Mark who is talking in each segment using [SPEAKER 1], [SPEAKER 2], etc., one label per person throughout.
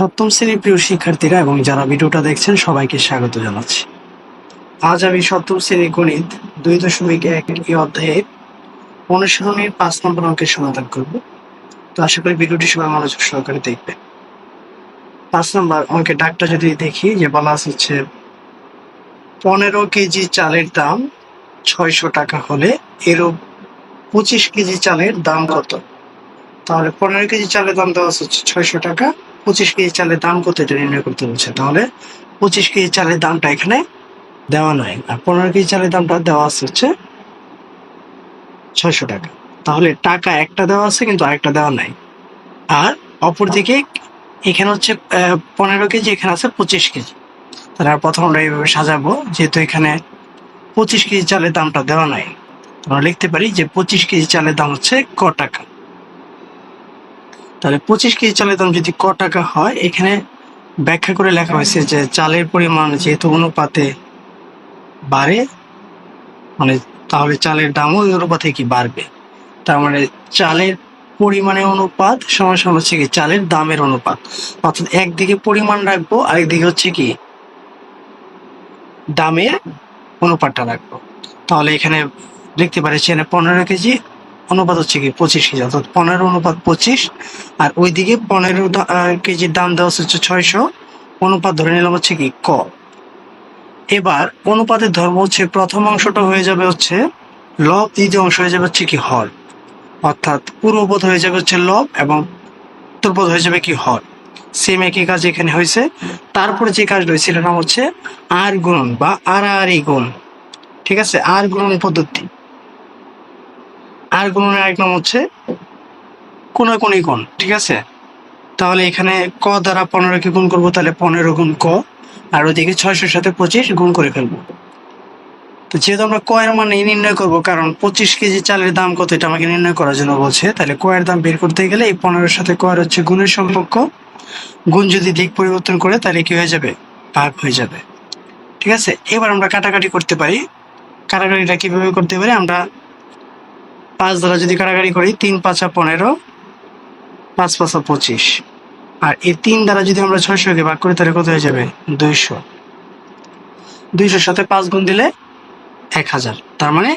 [SPEAKER 1] সপ্তম শ্রেণির প্রিয় শিক্ষার্থীরা এবং যারা ভিডিওটা দেখছেন, সবাইকে স্বাগত জানাচ্ছি। আজ আমি সপ্তম শ্রেণির গণিত দুই দশমিক এক এই অধ্যায়ের অনুসরণের পাঁচ নম্বর অঙ্কের সমাধান করব। তো আশা করি ভিডিওটি সবাই মনোযোগ সহকারে দেখবে পাঁচ নম্বর অঙ্কের ডাকটা যদি দেখি, যে বলা হচ্ছে, পনেরো কেজি চালের দাম ছয়শো টাকা হলে এরূপ পঁচিশ কেজি চালের দাম কত? তাহলে পনেরো কেজি চালের দাম দেওয়া হচ্ছে ছয়শো টাকা পঁচিশ কেজি চালের দাম কত এটা নির্ণয় করতে বলছে। তাহলে পঁচিশ কেজি চালের দামটা এখানে দেওয়া নয় আর পনেরো কেজি চালের দামটা দেওয়া আছে হচ্ছে ছয়শো টাকা। তাহলে টাকা একটা দেওয়া আছে কিন্তু আরেকটা দেওয়া নাই। আর অপরদিকে এখানে হচ্ছে পনেরো কেজি এখানে আছে পঁচিশ কেজি। তাহলে প্রথম আমরা এইভাবে সাজাবো, যেহেতু এখানে পঁচিশ কেজি চালের দামটা দেওয়া নাই। আমরা লিখতে পারি যে পঁচিশ কেজি চালের দাম হচ্ছে ক টাকা। তাহলে পঁচিশ কেজি চালের দাম যদি ক টাকা হয়, এখানে ব্যাখ্যা করে লেখা হয়েছে যে চালের পরিমাণ যেহেতু অনুপাতে বাড়ে মানে তাহলে চালের দামও ওই অনুপাতে কি বাড়বে? তার মানে চালের পরিমাণের অনুপাত সমান সমান হচ্ছে কি চালের দামের অনুপাত। অর্থাৎ একদিকে পরিমাণ রাখব, আরেকদিকে হচ্ছে কি দামের অনুপাতটা রাখব। তাহলে এখানে লিখতে পারি এখানে পনেরো কেজি অনুপাত হচ্ছে কি পঁচিশ কেজি, অর্থাৎ পনেরো অনুপাত পঁচিশ। আর ওইদিকে পনেরো কেজির দাম দেওয়া হচ্ছে ছয়শো, অনুপাত ধরে নিলাম হচ্ছে কি ক। এবার অনুপাতের ধর্ম হচ্ছে প্রথম অংশটা হয়ে যাবে হচ্ছে লব, দ্বিতীয় অংশ হয়ে যাবে হচ্ছে কি হর। অর্থাৎ পূর্বপদ হয়ে যাবে হচ্ছে লব এবং উত্তরপদ হয়ে যাবে কি হর। সেম একই কাজ এখানে হয়েছে। তারপরে যে কাজ রয়েছে এটার নাম হচ্ছে আর গুণন বা আর আর গুণ। ঠিক আছে? আর গুণন পদ্ধতি। আর গুণনের এক নাম হচ্ছে কোনাকুনি গুণ ঠিক আছে? তাহলে এখানে ক দ্বারা পনেরোকে গুণ করব, তাহলে পনেরো গুণ ক, আর ওদিকে ছয়শোর সাথে পঁচিশ গুণ করে ফেলব। তো যেহেতু আমরা কয়ের মানে নির্ণয় করব, কারণ পঁচিশ কেজি চালের দাম কত, এটা আমাকে নির্ণয় করার জন্য বলছে, তাহলে কয়ের দাম বের করতে গেলে এই পনেরোর সাথে ক এর হচ্ছে গুণের সম্পর্ক। গুণ যদি দিক পরিবর্তন করে, তাহলে কি হয়ে যাবে? ভাগ হয়ে যাবে। ঠিক আছে? এবার আমরা কাটাকাটি করতে পারি। কাটাকাটিটা কীভাবে করতে পারি? আমরা পাঁচ দ্বারা যদি কাটাকাটি করি, তিন, পাঁচা পনেরো, পাঁচ, পাঁচা পঁচিশ। আর এই তিন দ্বারা যদি আমরা ছয়শোকে ভাগ করি, তাহলে কত হয়ে যাবে? দুইশো। দুইশোর সাথে পাঁচ গুণ দিলে এক হাজার। তার মানে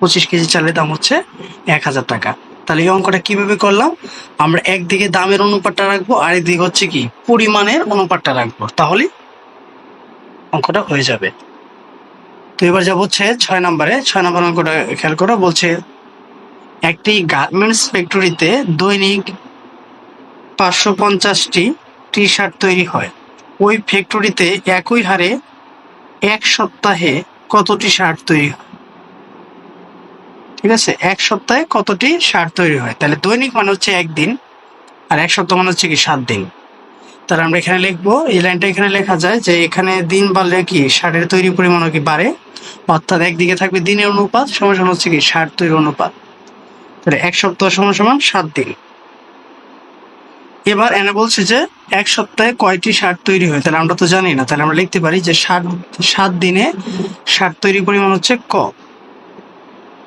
[SPEAKER 1] পঁচিশ কেজি চালের দাম হচ্ছে এক হাজার টাকা। তাহলে এই অঙ্কটা কীভাবে করলাম? আমরা একদিকে দামের অনুপাতটা রাখব, আর একদিকে হচ্ছে কি, পরিমাণের অনুপাতটা রাখব। তাহলে অঙ্কটা হয়ে যাবে। তো এবার যা হচ্ছে ছয় নম্বরে। ছয় নম্বর অঙ্কটা খেয়াল করো, বলছে একটি গার্মেন্টস ফ্যাক্টরিতে দৈনিক পাঁচশো পঞ্চাশটি টি শার্ট তৈরি হয়। ওই ফ্যাক্টরিতে একই হারে এক সপ্তাহে কতটি শার্ট তৈরি হয়? ঠিক আছে? এক সপ্তাহে কতটি শার্ট তৈরি হয়? তাহলে দৈনিক মানে হচ্ছে একদিন, আর এক সপ্তাহ মানে হচ্ছে কি সাত দিন। তাহলে আমরা এখানে লিখব, এই লাইনটা এখানে লেখা যায় যে এখানে দিন বাড়লে কি শার্টের তৈরি পরিমাণও কি বাড়ে? অর্থাৎ একদিকে থাকবে দিনের অনুপাত, সমান হচ্ছে কি শার্ট তৈরি অনুপাত। তাহলে এক সপ্তাহ সমান সমান সাত দিন। এবার এনে বলছে যে এক সপ্তাহে কয়টি শার্ট তৈরি হয়? তাহলে আমরা তো জানি না। তাহলে আমরা লিখতে পারি যে সাত সাত দিনে শার্ট তৈরি পরিমাণ হচ্ছে ক।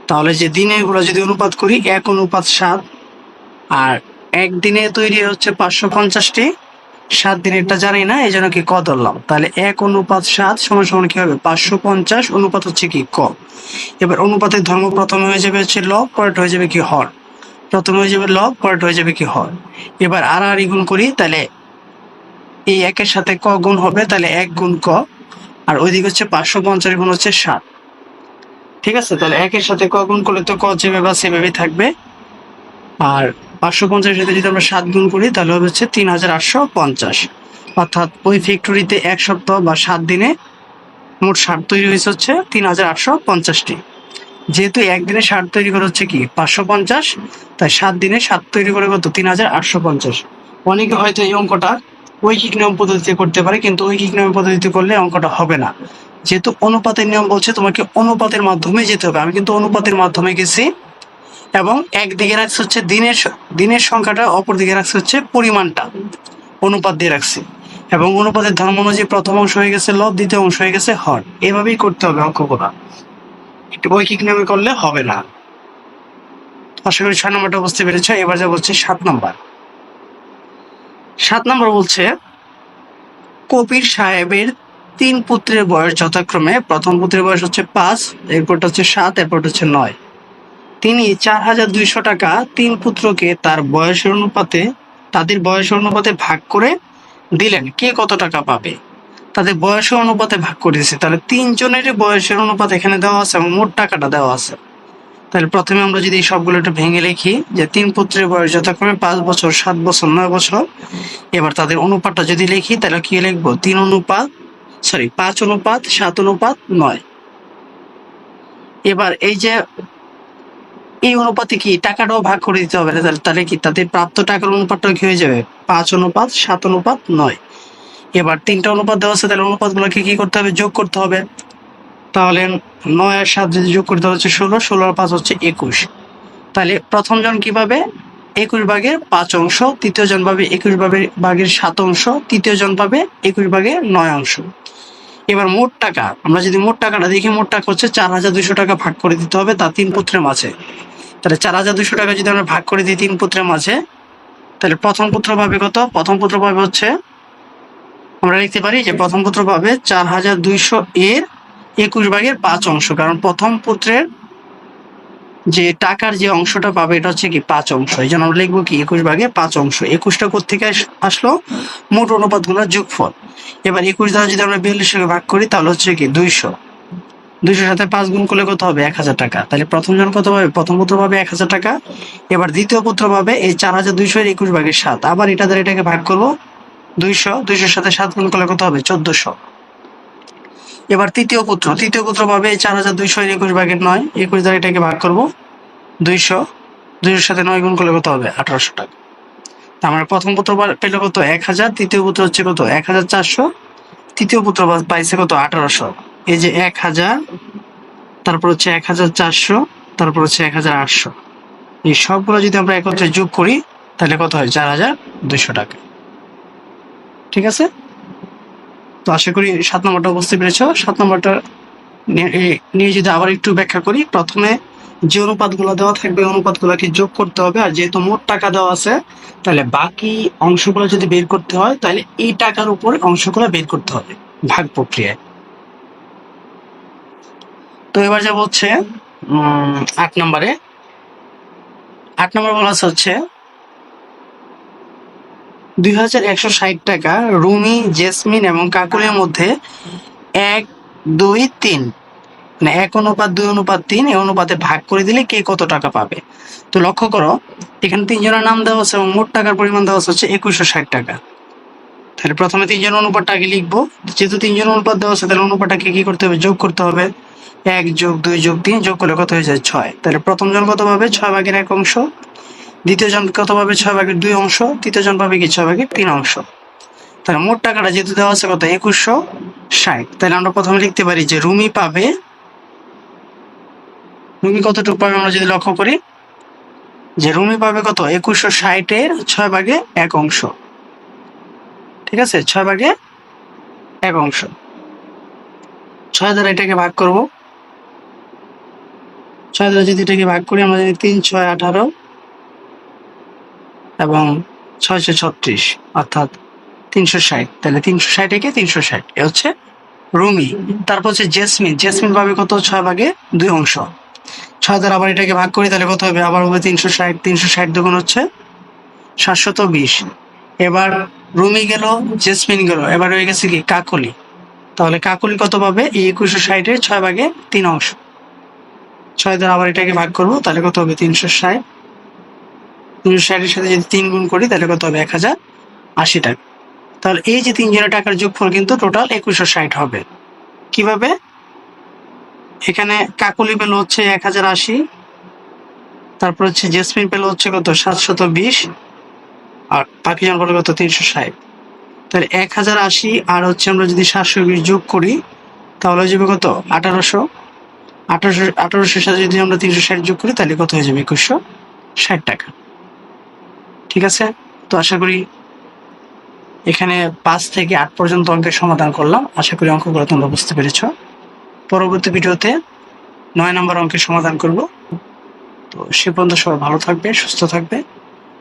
[SPEAKER 1] তাহলে যে দিনে ওরা যদি অনুপাত করি, এক অনুপাত সাত, আর একদিনে তৈরি হচ্ছে পাঁচশো পঞ্চাশটি সাত দিনেরটা জানি না এই জন্য কি ক ধরলাম? তাহলে এক অনুপাত সাত সমান সমান কি হবে? পাঁচশো পঞ্চাশ, অনুপাত হচ্ছে কি ক? এবার অনুপাতের ধর্ম প্রথমে হয়ে যাবে হচ্ছে লব, পরেরটা হয়ে যাবে কি হর। প্রথমে হয়ে যাবে লব, পরেরটা হয়ে যাবে কি হর। এবার আর আর গুণ করি, তাহলে এই একের সাথে ক গুণ হবে, তাহলে এক গুণ ক, আর ওইদিকে হচ্ছে পাঁচশো পঞ্চাশ গুণ হচ্ছে সাত। ঠিক আছে? তাহলে একের সাথে ক গুণ করলে তো ক যেভাবে বা সেভাবে থাকবে। আর পাঁচশো পঞ্চাশের সাথে যদি আমরা সাত গুণ করি, তাহলে হচ্ছে তিন হাজার আটশো পঞ্চাশ। অর্থাৎ ওই ফ্যাক্টরিতে এক সপ্তাহ বা সাত দিনে মোট সার তৈরি হয়েছে হচ্ছে তিন হাজার আটশো পঞ্চাশটি। যেহেতু একদিনে সার তৈরি করে হচ্ছে কি, পাঁচশো পঞ্চাশ, তাই সাত দিনে সাত তৈরি করে কত? তিন হাজার আটশো পঞ্চাশ। অনেকে হয়তো এই অঙ্কটা ঐকিক নিয়ম পদ্ধতিতে করতে পারে, কিন্তু ঐকিক নিয়ম পদ্ধতিতে করলে অঙ্কটা হবে না। যেহেতু অনুপাতের নিয়ম বলছে, তোমাকে অনুপাতের মাধ্যমে যেতে হবে। আমি কিন্তু অনুপাতের মাধ্যমে গেছি এবং একদিকে রাখছে হচ্ছে দিনের দিনের সংখ্যাটা, অপর দিকে রাখছে হচ্ছে পরিমাণটা অনুপাত দিয়ে রাখছি। এবং অনুপাতের ধর্ম অনুযায়ী প্রথম অংশ হয়ে গেছে লব, দ্বিতীয় অংশ হয়ে গেছে হর। এভাবেই করতে হবে অঙ্কগুলা। একটু বৈকিক নামে করলে হবে না। আশা করি ছয় নম্বরটা বুঝতে পেরেছ। এবার যা বলছে সাত নম্বর। সাত নম্বর বলছে কবির সাহেবের তিন পুত্রের বয়স যথাক্রমে। প্রথম পুত্রের বয়স হচ্ছে পাঁচ, এরপরটা হচ্ছে সাত, এরপরটা হচ্ছে নয়। তিনি চার হাজার দুইশো টাকা তিন পুত্রকে তার বয়সের অনুপাতে, তাদের বয়সের অনুপাতে ভাগ করে দিলেন। কে কত টাকা পাবে? তাদের বয়সের অনুপাতে ভাগ করে দিয়েছে তাহলে তিনজনেরই বয়সের অনুপাত এখানে দেওয়া আছে এবং মোট টাকাটা দেওয়া আছে। তাহলে প্রথমে আমরা যদি এই সবগুলো একটু ভেঙে লিখি, যে তিন পুত্রের বয়স যথাক্রমে পাঁচ বছর, সাত বছর, নয় বছর। এবার তাদের অনুপাতটা যদি লিখি, তাহলে কি লিখব? তিন অনুপাত সরি পাঁচ অনুপাত, সাত অনুপাত, নয়। এবার এই যে এই অনুপাতে কি টাকাটাও ভাগ করে দিতে হবে? তাহলে তাহলে কি তাদের প্রাপ্ত টাকার অনুপাতটা কি হয়ে যাবে? পাঁচ অনুপাত, সাত অনুপাত, নয়। এবার তিনটা অনুপাত দেওয়া আছে, তাহলে অনুপাতগুলোকে কি করতে হবে? যোগ করতে হবে। তাহলে নয় আর সাত যদি যোগ করতে হচ্ছে ষোলো ষোলো আর পাঁচ হচ্ছে একুশ। তাহলে প্রথম জন কীভাবে একুশ ভাগের পাঁচ অংশ, তৃতীয় জন পাবে একুশ ভাগের ভাগের সাত অংশ, তৃতীয় জন পাবে একুশ ভাগের নয় অংশ। এবার মোট টাকা, আমরা যদি মোট টাকাটা দেখি, মোট টাকা হচ্ছে চার হাজার দুইশো টাকা ভাগ করে দিতে হবে তার তিন পুত্রের মাঝে। তাহলে চার হাজার দুশো টাকা যদি আমরা ভাগ করে দিই তিন পুত্রের মাঝে, তাহলে প্রথম পুত্র পাবে কত? প্রথম পুত্র পাবে হচ্ছে, আমরা লিখতে পারি যে প্রথম পুত্র পাবে চার হাজার দুইশো এর একুশ ভাগের পাঁচ অংশ, কারণ প্রথম পুত্রের যে টাকার যে অংশটা পাবে এটা হচ্ছে কি পাঁচ অংশ। এই জন্য আমরা লিখব কি একুশ ভাগে পাঁচ অংশ। একুশটা কোথেকে আস- আসলো? মোট অনুপাতগুলোর যোগফল। এবার একুশ দ্বারা যদি আমরা বিয়াল্লিশকে ভাগ করি, তাহলে হচ্ছে কি দুইশো। দুইশোর সাথে পাঁচ গুণ করলে কত হবে? এক হাজার টাকা। তাহলে প্রথম জন কত পাবে? প্রথম পুত্র পাবে এক হাজার টাকা। এবার দ্বিতীয় পুত্র পাবে এই চার হাজার দুইশো একুশ ভাগের সাত। আবার এটা দ্বারা এটাকে ভাগ করব। দুইশো, দুইশোর সাথে সাত গুণ করলে কত হবে? চোদ্দশো। এবার তৃতীয় পুত্র। তৃতীয় পুত্র পাবে এই চার হাজার দুইশো একুশ ভাগের নয়। একুশ দ্বারা এটাকে ভাগ করব। দুইশো, দুইশোর সাথে নয় গুণ করলে কত হবে? আঠারোশো টাকা। আমার প্রথম পুত্র পেলে কত? এক হাজার। তৃতীয় পুত্র হচ্ছে কত? এক হাজার চারশো। তৃতীয় পুত্র পাইছে কত? আঠারোশো। এই যে এক হাজার, তারপর হচ্ছে এক হাজার চারশো, তারপর হচ্ছে এক হাজার আটশো। এই সবগুলো যদি আমরা একত্রে যোগ করি, তাহলে কত হয়? চার হাজার দুইশো টাকা। ঠিক আছে? তো আশা করি সাত নম্বরটা বুঝতে পেরেছ। সাত নম্বরটা নিয়ে যদি আবার একটু ব্যাখ্যা করি, প্রথমে যে অনুপাতগুলো দেওয়া থাকবে অনুপাতগুলোকে যোগ করতে হবে। আর যেহেতু মোট টাকা দেওয়া আছে, তাহলে বাকি অংশগুলো যদি বের করতে হয়, তাহলে এই টাকার উপরে অংশগুলো বের করতে হবে ভাগ প্রক্রিয়ায়। তো এবার যাব হচ্ছে আট নম্বরে। আট নম্বর বলা হচ্ছে দুই হাজার একশো ষাট টাকা রুমি, জেসমিন এবং কাকুলের মধ্যে এক, দুই, তিন। মানে এক অনুপাত, দুই অনুপাত, তিন, এই অনুপাতে ভাগ করে দিলে কে কত টাকা পাবে? তো লক্ষ্য করো, এখানে তিনজনের নাম দেওয়া হচ্ছে এবং মোট টাকার পরিমাণ দেওয়া হচ্ছে একুশশো ষাট টাকা। তাহলে প্রথমে তিনজন অনুপাতটা আগে লিখব। যেহেতু তিনজন অনুপাত দেওয়া আছে, তাহলে অনুপাতটাকে কি করতে হবে? যোগ করতে হবে। এক যোগ দুই যোগ তিন যোগ করলে কত হয়ে যায়? ছয়। তাহলে প্রথম জন কত পাবে? ছয় ভাগের এক অংশ। দ্বিতীয় জন কত পাবে? ছয় ভাগের দুই অংশ। তৃতীয় জন পাবে কি? ছয় ভাগের তিন অংশ। তাহলে মোট টাকাটা যেহেতু দেওয়া আছে কত? একুশশো ষাট। তাহলে আমরা প্রথমে লিখতে পারি যে রুমি পাবে। রুমি কতটুকু পাবে আমরা যদি লক্ষ্য করি? যে রুমি পাবে কত? একুশশো ষাটের ছয় ভাগে এক অংশ। ঠিক আছে? ছয় ভাগে এক অংশ। ছয় দ্বারা এটাকে ভাগ করব। ছয় দ্বারা যদি এটাকে ভাগ করি, আমরা যদি তিন, ছয়, আঠারো এবং ছয়শো ছত্রিশ, অর্থাৎ তিনশো ষাট। তাহলে তিনশো ষাট একে তিনশো ষাট। এ হচ্ছে রুমি। তারপর হচ্ছে জেসমিন। জেসমিন পাবে কত? ছয় ভাগে দুই অংশ। ছয় দ্বারা আবার এটাকে ভাগ করি, তাহলে কত হবে? আবার হবে তিনশো ষাট। তিনশো ষাট দুগুণ হচ্ছে সাতশত বিশ। এবার রুমি গেল, জেসমিন গেল, এবার হয়ে গেছে কি, কাকলি। তাহলে কাকলি কত পাবে? এই একুশশো ষাটের ছয় ভাগে তিন অংশ। ছয় দ্বারা আবার এটাকে ভাগ করব, তাহলে কত হবে? তিনশো ষাট। তিনশো ষাটের সাথে যদি তিন গুণ করি, তাহলে কত হবে? এক হাজার আশি টাকা। তাহলে এই যে তিনজনের টাকার যোগফল কিন্তু টোটাল একুশশো ষাট হবে। কীভাবে? এখানে কাকলি পেল হচ্ছে এক হাজার আশি, তারপর হচ্ছে জেসমিন পেল হচ্ছে কত? সাতশত বিশ। আর বাকি জন পেল কত? তিনশো ষাট। তাহলে এক হাজার আশি, আর হচ্ছে আমরা যদি সাতশো বিশ যোগ করি, তাহলে হয়ে যাবে কত? আঠারোশো। আঠারোশো, আঠারোশোর সাথে যদি আমরা তিনশো ষাট যোগ করি, তাহলে কত হয়ে যাবে? একুশশো ষাট টাকা। ঠিক আছে? তো আশা করি এখানে পাঁচ থেকে আট পর্যন্ত অঙ্কের সমাধান করলাম। আশা করি অঙ্কগুলো তোমরা বুঝতে পেরেছ। পরবর্তী ভিডিওতে নয় নম্বর অঙ্কের সমাধান করব। তো সে পর্যন্ত সবাই ভালো থাকবে, সুস্থ থাকবে।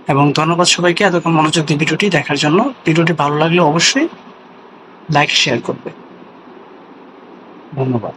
[SPEAKER 1] এবং ধন্যবাদ সবাইকে এতক্ষণ মনোযোগ দিয়ে ভিডিওটি দেখার জন্য। ভিডিওটি ভালো লাগলে অবশ্যই লাইক শেয়ার করবে। ধন্যবাদ।